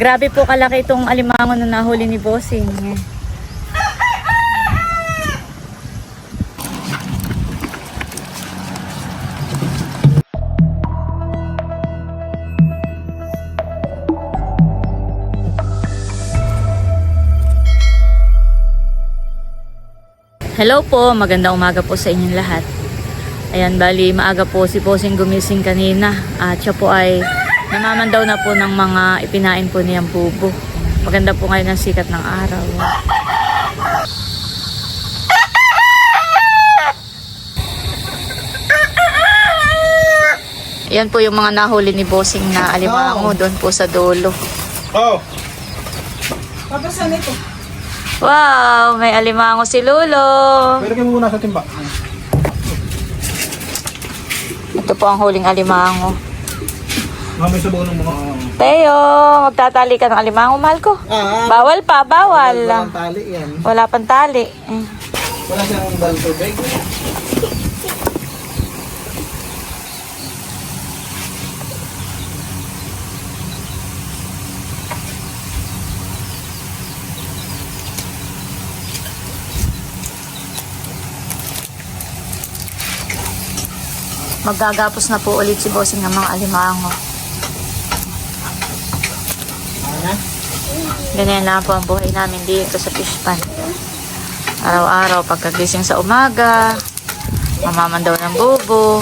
Grabe po kalaki itong alimango na nahuli ni Bossing. Hello po, magandang umaga po sa inyong lahat. Ayan, bali maaga po si Bossing gumising kanina at siya po ay namamandaw na po ng mga ipinain po niyang bubo. Maganda po ngayon ang sikat ng araw. Yan po yung mga nahuli ni Bossing na alimango doon po sa dulo. Oh, Papasan ito. Wow, may alimango si Lolo. pwede kayo muna sa timba. Ito po ang huling alimango. Mamay sa buo ng mga... Teo, magtatali ka ng alimango, mahal ko. Ah, Bawal pa, bawal. walang tali yan. Wala pang tali. Eh. Wala siyang dal tubig. Magagapos na po ulit si Bossing ng mga alimango. Ganyan lang po ang buhay namin dito sa fish pan. Araw-araw, pagkagising sa umaga, mamamandaw ng bubo,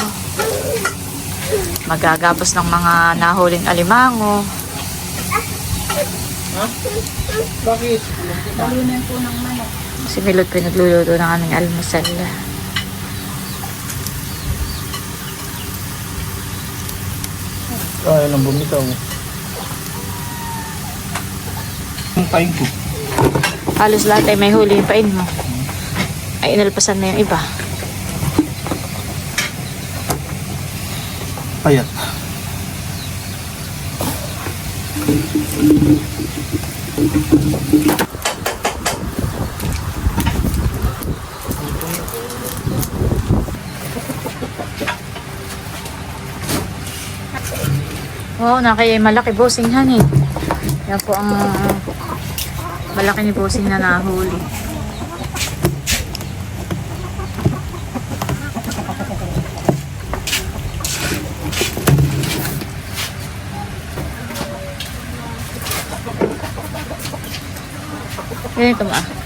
magagapos ng mga nahuling alimango. Bakit? Si Milot pinagluluto ng aming almusal. Kaya lang bumitaw. Ang time ko. Halos lahat ay may huli yung pain mo. Ay inalpasan na yung iba. Payat. Wow, nakaya malaki bossing han eh. Yan po ang malaki ni bossing na nahuli. Ganito ma.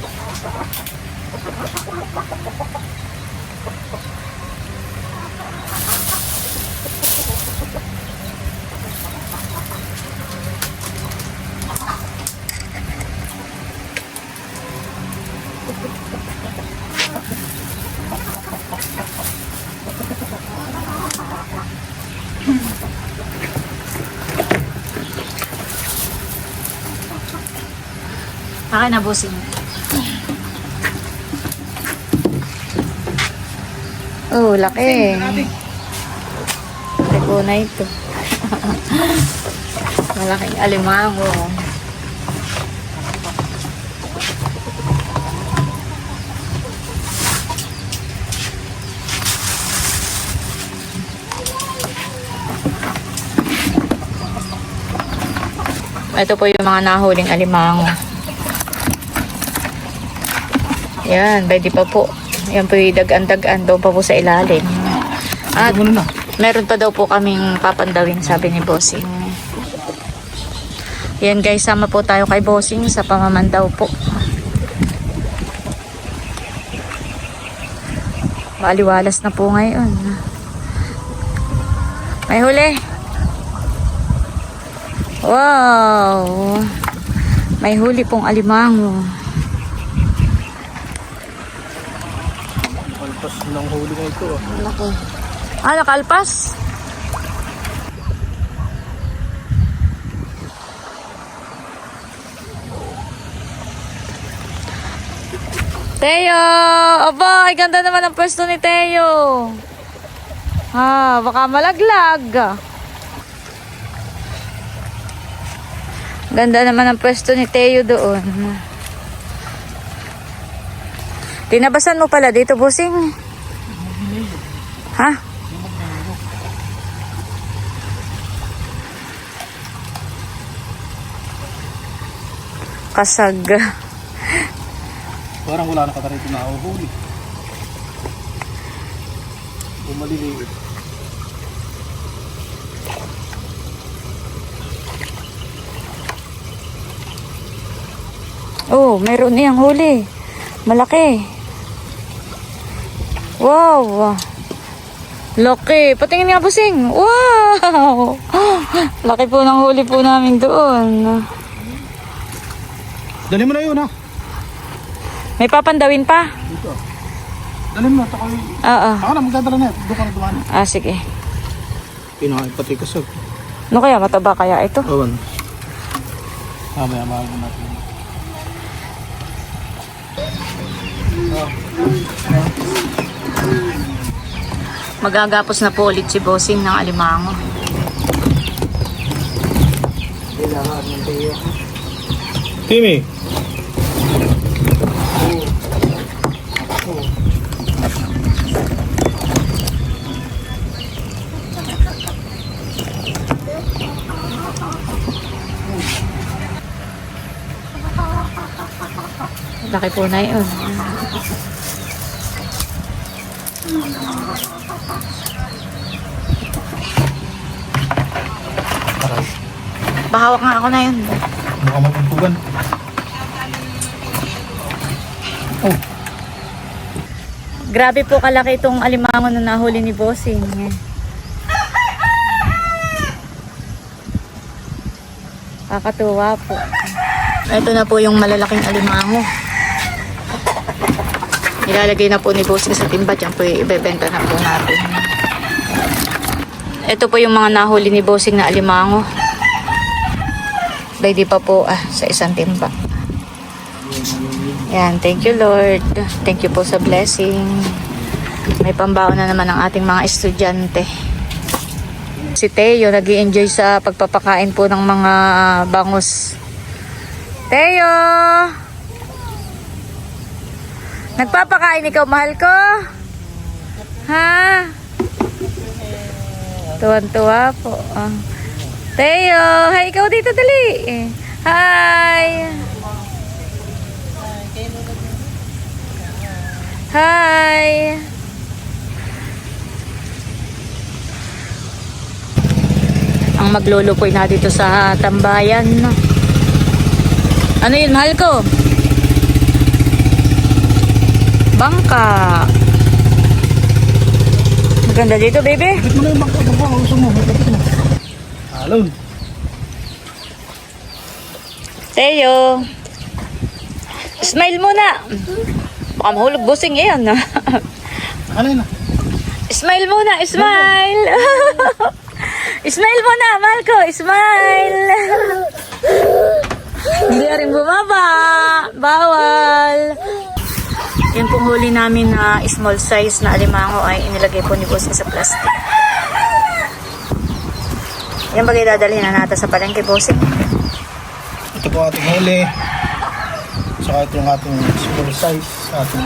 Akin na bossing. Oh, laki. Laki na ito. Malaking alimango. Ito po yung mga nahuling alimango. Yan, ready pa po. Yan po yung dagan-dagan doon pa po sa ilalim. At meron pa daw po kaming papandawin, sabi ni Bossing. Yan guys, sama po tayo kay Bossing sa pamamandaw po. Maaliwalas na po ngayon. May huli. Wow! May huli pong alimango. Ng huli na ito. ah. Laki. Ah, nakalpas? Teo! Aba, ay ganda naman ang pwesto ni Teo. Ha, baka malaglag. Ganda naman ang pwesto ni Teo doon. Tinabasan mo pala dito, bossing. Ha? kasag. Parang wala na katarito na ako huli. Bumaliliit. Oh, meron niyang huli. Malaki. Wow. Laki. Patingin nga busing. Wow. Laki po ng huli po namin doon. Dali mo na yun ha. May papandawin pa? Dito. Dali mo na. Taka Oo. Ako na magdadala na. Doon ka na dumaan. Ah, sige. Pinahay pati kasag. Ano kaya? Mataba kaya ito? Awan. Mamaya mahal natin. Magagapos na po ulit si Bossing ng alimango. Kimi. Laki po na yun. Aray. Bahawak nga ako na yun. Mukha magpugan. Grabe po kalaki itong alimango na nahuli ni Bossing. Kakatuwa po. Ito na po yung malalaking alimango. Nilalagay na po ni Bossing sa timba. Diyan po ibebenta na po natin. Ito po yung mga nahuli ni Bossing na alimango. Ready pa po ah, sa isang timba. Yan, thank you Lord. Thank you po sa blessing. May pambaon na naman ang ating mga estudyante. Si Teo nag enjoy sa pagpapakain po ng mga bangus. Teo! Nagpapakain ikaw, mahal ko? Ha? Tuwan-tuwa po. Ah. Teo! Hi, ikaw dito, dali. Hi! Hi! Ang maglulupoy na dito sa tambayan. Ano yun, mahal ko? Bangka. Maganda dito, baby. Bakit mo na yung bangka? Bangka ang gusto mo. Alon. Teo. Smile muna. Baka mahulog busing yan. Ano yun ah? Smile muna, smile. smile muna, mahal ko, smile. Hindi rin bumaba. Bawal. Yung pong huli namin na small size na alimango ay inilagay po ni Bossing sa plastic. Yan bagay dadalhin na natin sa palengke, Bossing. Ito po ating huli. Saka ito yung ating small size sa ating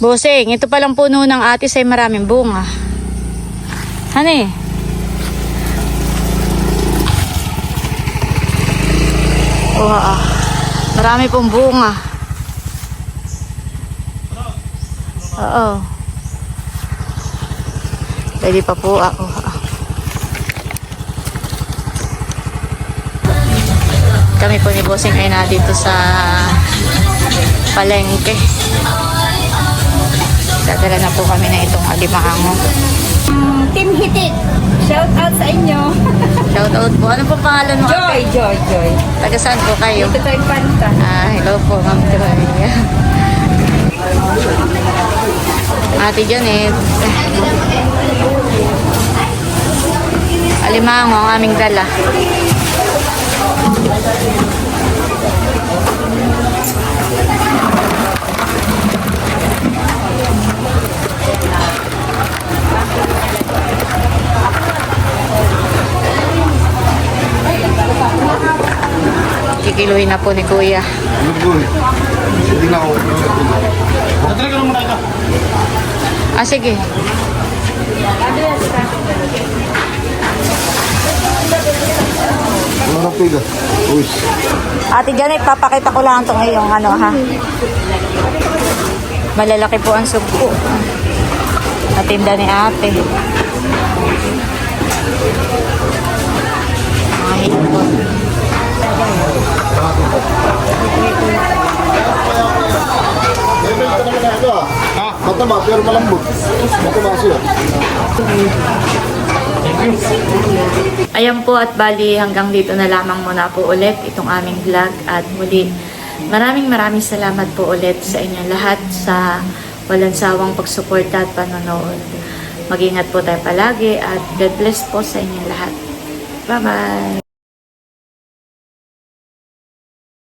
Bossing, ito palang puno ng atis ay maraming bunga. Ano eh? Ah. Marami pong bunga. Oo. Pwede pa po ako. ah. Kami po ni Bossing ay na dito sa palengke. Dadala na po kami na itong alimango. Team Hitik. Shout out sa inyo. Shout out po. Ano po pangalan mo? Joy, ate? Joy, Joy. Taga saan po kayo? Ito tayo panta. Ah, hello po, Ma'am Joy. Ate Janet. Alimango ang aming dala. Kikiluhin na po ni Kuya. Ito. Ah, sige. Uy. Ate Janet, papakita ko lang itong iyong ano ha. Malalaki po ang sugpo. Natinda ni ate. Mga hipon. Mataba. Ayan po at bali hanggang dito na lamang muna po ulit itong aming vlog at muli maraming maraming salamat po ulit sa inyong lahat sa walang sawang pagsuporta at panonood. Mag-ingat po tayo palagi at God bless po sa inyong lahat. Bye-bye!